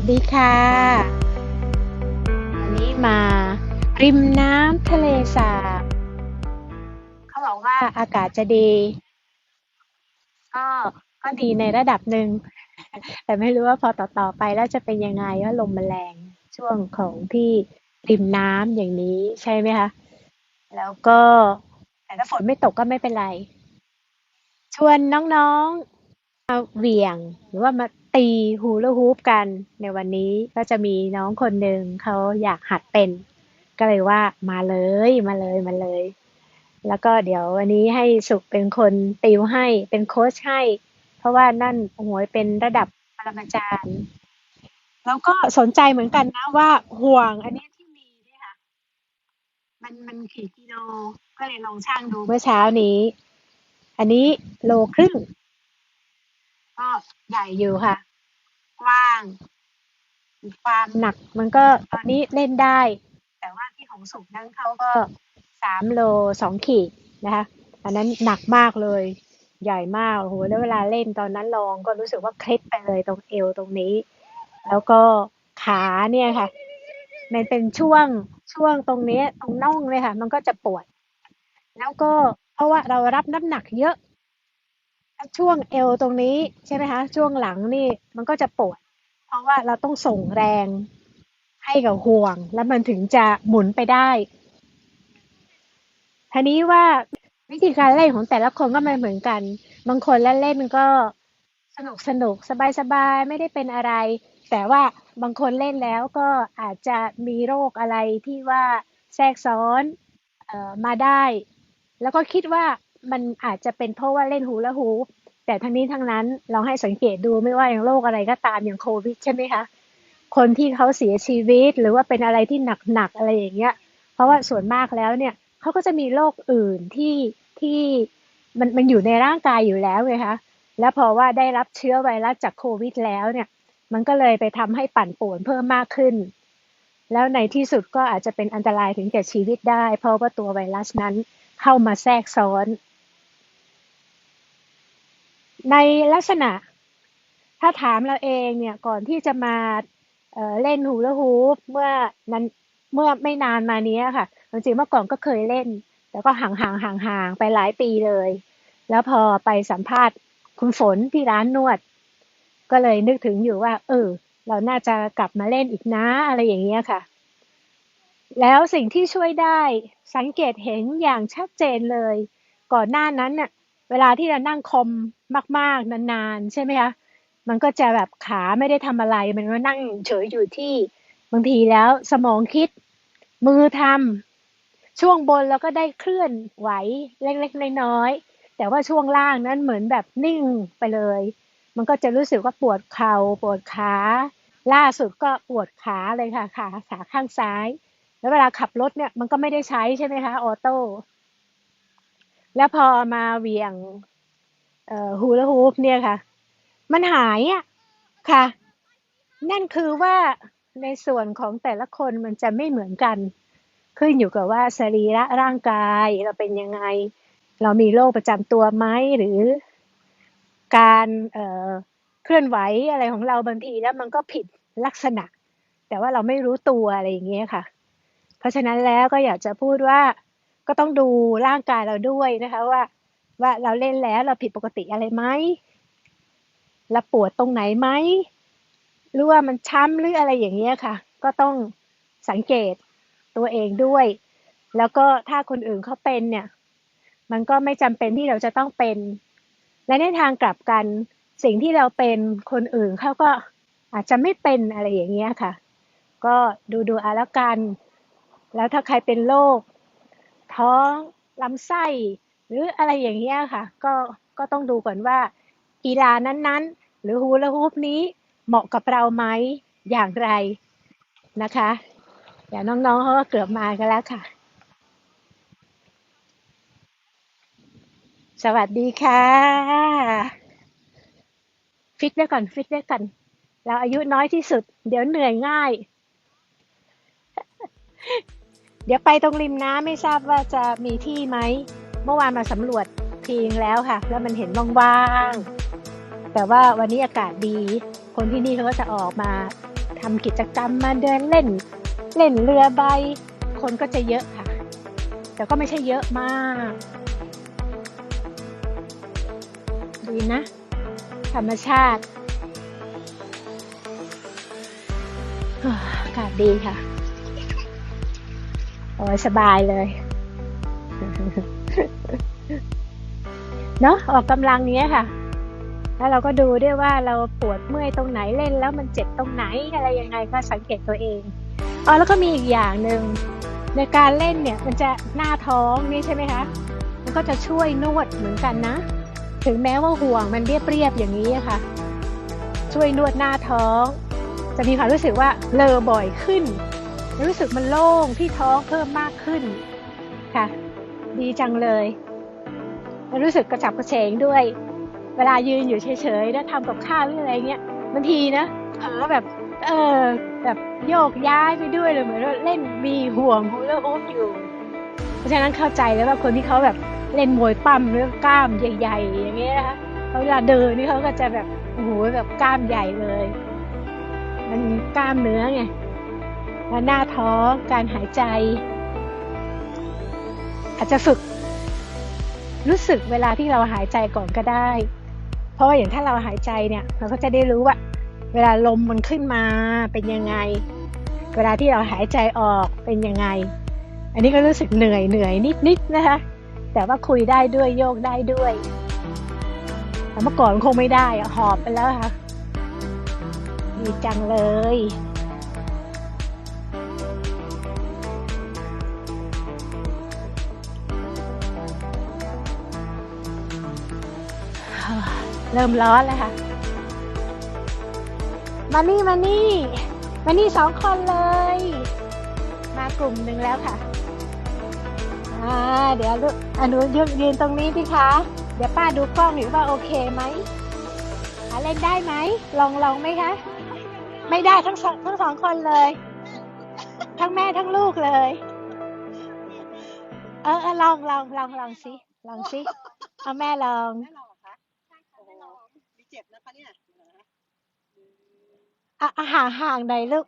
วัสดีค่ะวันนี้มา ริมน้ำทะเลสาบเขาบอกว่าอากาศจะดี ก็ก็ดีในระดับหนึ่ง แต่ไม่รู้ว่าพอต่อต่อไปแล้วจะเป็นยังไงว่าลมมันแรงช่วงของที่ริมน้ำอย่างนี้ใช่ไหมคะ แล้วก็แต่ถ้าฝนไม่ตกก็ไม่เป็นไร ชวนน้องๆมา เหวี่ยง หรือว่ามาตีฮูลาฮูปกันในวันนี้ก็จะมีน้องคนหนึ่งเขาอยากหัดเป็น ก็เลยว่ามาเลยมาเลยมาเลย แล้วก็เดี๋ยววันนี้ให้สุขเป็นคนติวให้เป็นโค้ชให้ เพราะว่านั่นโอ้โหเป็นระดับปรมาจารย์ แล้วก็สนใจเหมือนกันนะว่าห่วงอันนี้ที่มีเนี่ยค่ะ มันมันกี่กิโลก็เลยลองช่างดูเมื่อเช้านี้ อันนี้โลครึ่ง ก็ใหญ่อยู่ค่ะ กว้าง ความหนักมันก็ตอนนี้เล่นได้ แต่ว่าที่ของสุขนั้นเขาก็สามโลสองขีดนะคะอันนั้นหนักมากเลย ใหญ่มากโอ้โหแล้วเวลาเล่นตอนนั้นลองก็รู้สึกว่าเคล็ดไปเลยตรงเอวตรงนี้ แล้วก็ขาเนี่ยค่ะ มันเป็นช่วงช่วงตรงนี้ตรงน่องเลยค่ะ มันก็จะปวด แล้วก็เพราะว่าเรารับน้ำหนักเยอะ ช่วงเอวตรงนี้ใช่ไหมคะช่วงหลังนี่มันก็จะปวด เพราะว่าเราต้องส่งแรงให้กับห่วง แล้วมันถึงจะหมุนไปได้ทีนี้ว่าวิธีการเล่นของแต่ละคนก็ไม่เหมือนกัน บางคนเล่นเล่นก็สนุกสนุกสบายสบายไม่ได้เป็นอะไร แต่ว่าบางคนเล่นแล้วก็อาจจะมีโรคอะไรที่ว่าแทรกซ้อนออมาได้ แล้วก็คิดว่า มันอาจจะเป็นเพราะว่าเล่นฮูลาฮูแต่ทั้งนี้ทั้งนั้นลองให้สังเกตดูไม่ว่าอย่างโรคอะไรก็ตามอย่างโควิดใช่ไหมคะคนที่เขาเสียชีวิตหรือว่าเป็นอะไรที่หนักๆอะไรอย่างเงี้ย เพราะว่าส่วนมากแล้วเนี่ยเขาก็จะมีโรคอื่นที่ที่มันมันอยู่ในร่างกายอยู่แล้วไงคะแล้วพอว่าได้รับเชื้อไวรัสจากโควิดแล้วเนี่ย มันก็เลยไปทำให้ปั่นป่วนเพิ่มมากขึ้น แล้วในที่สุดก็อาจจะเป็นอันตรายถึงแก่ชีวิตได้ เพราะว่าตัวไวรัสนั้นเข้ามาแทรกซ้อน ในลักษณะ ถ้าถามเราเองเนี่ยก่อนที่จะมาเเล่นฮูลาฮูปเมื่อนั้นเมื่อไม่นานมานี้ค่ะจริงๆเมื่อก่อนก็เคยเล่น แต่ก็ห่างๆห่างๆไปหลายปีเลย แล้วพอไปสัมภาษณ์คุณฝนที่ร้านนวด ก็เลยนึกถึงอยู่ว่า เออ เราน่าจะกลับมาเล่นอีกนะอะไรอย่างเงี้ยค่ะ แล้วสิ่งที่ช่วยได้สังเกตเห็นอย่างชัดเจนเลย ก่อนหน้านั้นน่ะ เวลาที่เรานั่งคอม มาก ๆ นานๆ ใช่ไหมคะมันก็จะแบบขาไม่ได้ทำอะไร มันก็นั่งเฉยอยู่ที่บางทีแล้วสมองคิดมือทำช่วงบนเราก็ได้เคลื่อนไหวเล็กๆน้อยๆแต่ว่าช่วงล่างนั้นเหมือนแบบนิ่งไปเลย มันก็จะรู้สึกว่าปวดเข่าปวดขาล่าสุดก็ปวดขาเลยค่ะขาขาข้างซ้าย แล้วเวลาขับรถเนี่ยมันก็ไม่ได้ใช้ใช่ไหมคะออโต้แล้วพอมาเหวียง เอ่อฮูลาฮูปเนี่ยค่ะ มันหายอะค่ะ นั่นคือว่าในส่วนของแต่ละคนมันจะไม่เหมือนกัน ขึ้นอยู่กับว่าสรีระร่างกายเราเป็นยังไง เรามีโรคประจำตัวไหมหรือ การเอ่อเคลื่อนไหวอะไรของเราบางทีแล้วมันก็ผิดลักษณะ แต่ว่าเราไม่รู้ตัวอะไรอย่างเงี้ยค่ะ เพราะฉะนั้นแล้วก็อยากจะพูดว่าก็ต้องดูร่างกายเราด้วยนะคะว่า ว่าเราเล่นแล้วเราผิดปกติอะไรไหมเราปวดตรงไหนไหมหรือว่ามันช้ำหรืออะไรอย่างเงี้ยค่ะ ก็ต้องสังเกตตัวเองด้วย แล้วก็ถ้าคนอื่นเขาเป็นเนี่ย มันก็ไม่จำเป็นที่เราจะต้องเป็น และในทางกลับกันสิ่งที่เราเป็นคนอื่นเขาก็อาจจะไม่เป็นอะไรอย่างเงี้ยค่ะ ก็ดูดูเอาแล้วกัน แล้วถ้าใครเป็นโรคท้องลำไส้ หรืออะไรอย่างเงี้ยค่ะ ก็ก็ต้องดูก่อนว่ากีฬานั้นๆ หรือฮูลาฮูปนี้เหมาะกับเราไหมอย่างไรนะคะเดี๋ยวน้องๆเขาก็เกือบมากันแล้วค่ะ สวัสดีค่ะ ฟิตไว้ก่อนฟิตไว้ก่อนเราอายุน้อยที่สุด เดี๋ยวเหนื่อยง่าย เดี๋ยวไปตรงริมน้ำไม่ทราบว่าจะมีที่ไหม เมื่อวานมาสำรวจทีงแล้วค่ะ แล้วมันเห็นว่างๆแต่ว่าวันนี้อากาศดี คนที่นี่เขาก็จะออกมาทำกิจกรรมมาเดินเล่น เล่นเรือใบ คนก็จะเยอะค่ะ แต่ก็ไม่ใช่เยอะมาก ดีนะ ธรรมชาติอาอากาศดีค่ะ โอ้ยสบายเลย เนาะออกกำลังเนี้ยค่ะ แล้วเราก็ดูด้วยว่าเราปวดเมื่อยตรงไหนเล่น แล้วมันเจ็บตรงไหนอะไรยังไงก็สังเกตตัวเองอ๋อแล้วก็มีอีกอย่างหนึ่งในการเล่นเนี่ยมันจะหน้าท้องนี่ใช่ไหมคะ มันก็จะช่วยนวดเหมือนกันนะ ถึงแม้ว่าห่วงมันเรียบๆอย่างนี้ค่ะ ช่วยนวดหน้าท้อง จะมีความรู้สึกว่าเลอบ่อยขึ้น รู้สึกมันโล่งที่ท้องเพิ่มมากขึ้นค่ะ ดีจังเลย รู้สึกกระฉับกระเฉงด้วย เวลายืนอยู่เฉยๆแล้วทำกับข้าวหรืออะไรเงี้ยบางทีนะเผลอแบบ เออแบบโยกย้ายไปด้วยเลยเหมือนเล่นมีห่วงฮูลาฮูปอยู่ เพราะฉะนั้นเข้าใจเลยว่าคนที่เขาแบบเล่นมวยปั้มหรือกล้ามใหญ่ ๆ อย่างเงี้ยนะคะเขาเวลาเดินนี่เขาก็จะแบบโอ้โหแบบกล้ามใหญ่เลย มันกล้ามเนื้อไงแล้วหน้าท้องการหายใจ อาจจะฝึก รู้สึกเวลาที่เราหายใจก่อนก็ได้ เพราะว่าอย่างถ้าเราหายใจเนี่ย เราก็จะได้รู้ว่า เวลาลมมันขึ้นมาเป็นยังไง เวลาที่เราหายใจออกเป็นยังไง อันนี้ก็รู้สึกเหนื่อยเหนื่อยนิดๆนะคะแต่ว่าคุยได้ด้วยโยกได้ด้วยแต่เมื่อก่อนคงไม่ได้อะหอบไปแล้วค่ะดีจังเลย เริ่มร้อนแล้วค่ะ มานี่มานี่ มานี่สองคนเลย มากลุ่มหนึ่งแล้วค่ะอ่าเดี๋ยวลูกอนุยืนยืนตรงนี้พี่คะ เดี๋ยวป้าดูกล้องอยู่ว่าโอเคไหมเล่นได้ไหม ลองลองไหมคะ ไม่ได้ทั้งสองทั้งสองคนเลย ทั้งแม่ทั้งลูกเลย เออเออลองลองลองลองสิ ลองสิ เอาแม่ลอง แม่ลองเหรอคะโอ้โหมีเจ็บนะคะเนี่ย อะอะห่างห่างหน่อยลูก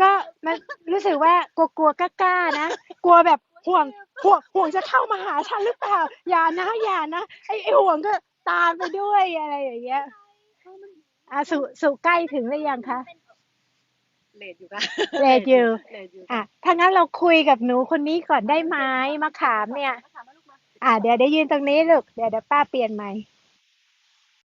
ก็มันรู้สึกว่ากลัวกลัวๆกล้าๆนะกลัวแบบห่วงห่วงห่วงจะเข้ามาหาฉันหรือเปล่าอย่านะอย่านะไอ้ไอ้ห่วงก็ตามไปด้วยอะไรอย่างเงี้ย อะสุสุใกล้ถึงหรือยังคะเลดอยู่ค่ะเลดอยู่เลดอยู่อะถ้างั้นเราคุยกับหนูคนนี้ก่อนได้ไหมมะขามเนี่ย อะเดี๋ยวเดี๋ยวยืนตรงนี้ลูกเดี๋ยวเดี๋ยวป้าเปลี่ยนใหม่